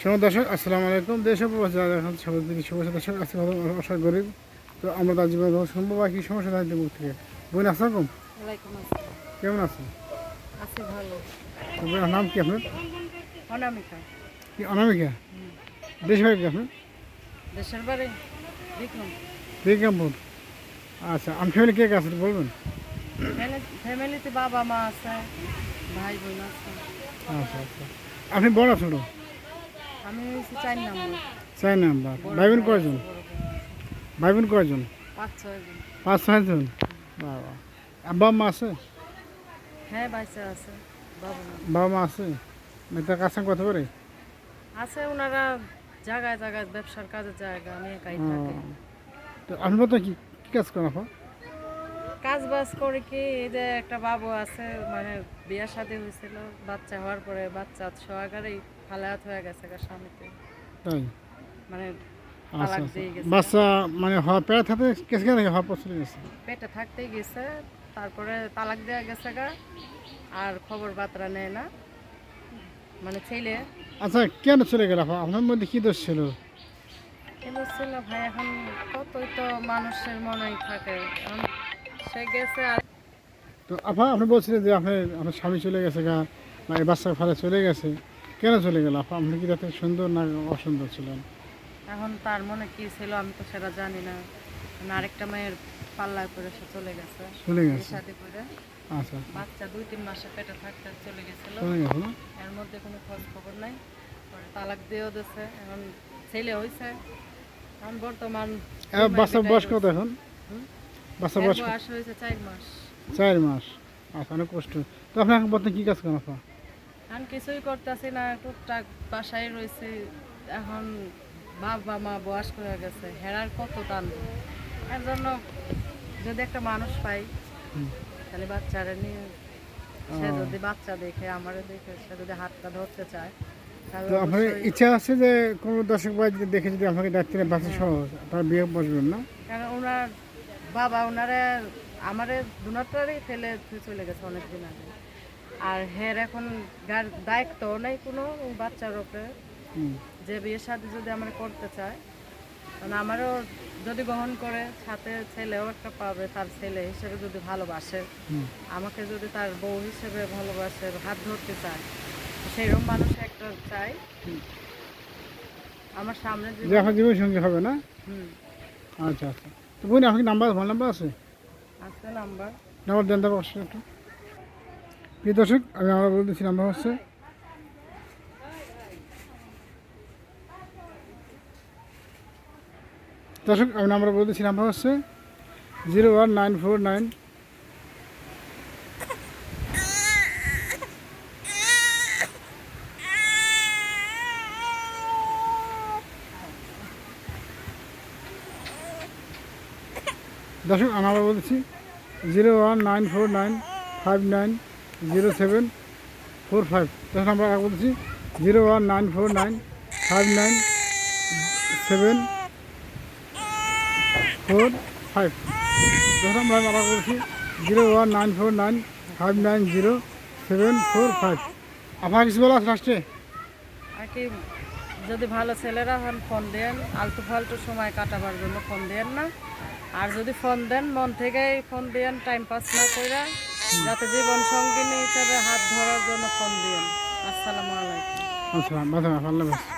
সময় দর্শক আসসালামু আলাইকুম। দেশ এখন সবাই শুভেচ্ছা দর্শক আজকে আশা করি। তো আমরা তার জীবনে যখন শুনব কি সমস্যা থাকতে মুখ থেকে। বোন আসসালাম কেমন আছেন? বোনের নাম কি আপনার? অনামিকা। কি অনামিকা? দেশ ভাই কি আপনার? দেশের বাড়ি বিক্রমপুর। আচ্ছা আমি ফ্যামিলি কে কে আছে বলবেন? ফ্যামিলিতে বাবা মা আছে ভাই বোন আছে। আচ্ছা আচ্ছা। আপনি বড় ছোট আমি চার নম্বর। চার নাম্বার। ভাই বোন কয়জন। ভাই বোন কয়জন? পাঁচ ছয় জন। পাঁচ ছয়জন বাবা। আব্বা মা আছে? হ্যাঁ বাইসা আছে বাবা মা। বাবা মা আছে? মেয়েটার কাজ কাম করতে পারে আছে ওনারা জায়গায় জায়গায় ব্যবসার কাজের জায়গা আমি একাই ও, থাকি। তো আপনি বলতে কি কি কাজ করেন আপা? কাজ বাজ করে কি এই যে একটা বাবু আছে মানে বিয়া শাদী হয়েছিল বাচ্চা হওয়ার পরে বাচ্চা সহকারেই ফালায়াত হয়ে গেছে গা স্বামীতে। তাই? মানে আচ্ছা তালাক আচ্ছা। দিয়ে গেছে। বাচ্চা মানে পেড়া থাকতে কেসে কেন হওয়া পছন্দ গেছে পেটে থাকতেই গেছে তারপরে তালাক দেওয়া গেছে গা আর খবর বার্তা নেয় না। মানে ছেলে। আচ্ছা কেন চলে গেল? আপা আপনার মধ্যে কি দোষ ছিল? কিন্তু ছিল ভাই এখন কতই তো মানুষের মনেই থাকে। সে গেছে আর তো আপা আপনি বলছিলেন যে আপনার আপনার স্বামী চলে গেছে গা না এই বাচ্চা ফেলে চলে গেছে। কেন চলে গেল? আপা আপনি কি তাতে সুন্দর না অসুন্দর ছিলেন? এখন তার মনে কি ছিল আমি তো সেটা জানি না। আরেকটা মেয়ের পাল্লায় করে সে চলে গেছে। চলে গেছে? সাথে করে আচ্ছা বাচ্চা দুই তিন মাসে পেটে থাকতে চলে গেছিল। এর মধ্যে কোনো খোঁজ খবর নাই। পরে তালাক দিয়েও দিচ্ছে এখন ছেলে হয়েছে এখন বর্তমান বাচ্চার বয়স কত এখন? হুম? বাচ্চার বয়স হয়েছে চার মাস। চার মাস। আচ্ছা অনেক কষ্ট। তো আপনি এখন বর্তমানে কি কাজ করেন আপা? এখন কিছুই করতেছি না টুকটাক বাসায় রয়েছে। এখন বাবা মা বয়স করে গেছে হেরার কত টান? এর জন্য যদি একটা মানুষ পাই তাহলে বাচ্চারা নিয়ে সে যদি বাচ্চা দেখে আমারও দেখে সে যদি হাতটা ধরতে চায় তো আপনার ইচ্ছা আছে যে কোনো দর্শক ভাই দেখে যদি সহ আপনার বিয়ে বসবেন না? কারণ ওনার বাবা ওনারে আমারে দুনাটারই ফেলে চলে গেছে অনেক দিন আগে। আর হের এখন দায়িত্ব নেই কোনো বাচ্চার ওপরে যে বিয়ের সাথে যদি আমরা করতে চায় মানে আমারও যদি গ্রহণ করে সাথে ছেলেও একটা পাবে তার ছেলে হিসেবে যদি ভালোবাসে আমাকে যদি তার বউ হিসেবে ভালোবাসে হাত ধরতে চায় সেরকম মানুষ একটা চাই। আমার সামনে আপনার জীবন সঙ্গী হবে না? হুম। আচ্ছা আচ্ছা। তো বোন আপনার নাম্বার ফোন নাম্বার আছে? আছে নাম্বার। নাম্বার দেন দেবো একটু। প্রিয় দর্শক, আমি আমরা বলতেছি নাম্বার হচ্ছে দর্শক, আমি নাম্বার বলতেছি নাম্বার হচ্ছে zero one nine four nine. দর্শক, আমি আবার বলছি zero one nine four nine five nine. Zero seven four five. আমরা আবার বলছি, zero one nine four nine five nine seven four five. দর্শক আমরা আবার বলছি, zero one nine four nine five nine zero seven four five. আপনার কিছু বলা লাস্টে? যদি ভালো ছেলেরা হন, ফোন দেন। আলতু ফালতু সময় কাটাবার জন্য ফোন দেন না। আর যদি ফোন দেন, মন থেকেই ফোন দেন টাইম পাস না করে যাতে জীবন সঙ্গিনী হিসাবে হাত ধরার জন্য ফোন দিন আসসালামু আলাইকুম আচ্ছা আল্লাহ হাফেজ।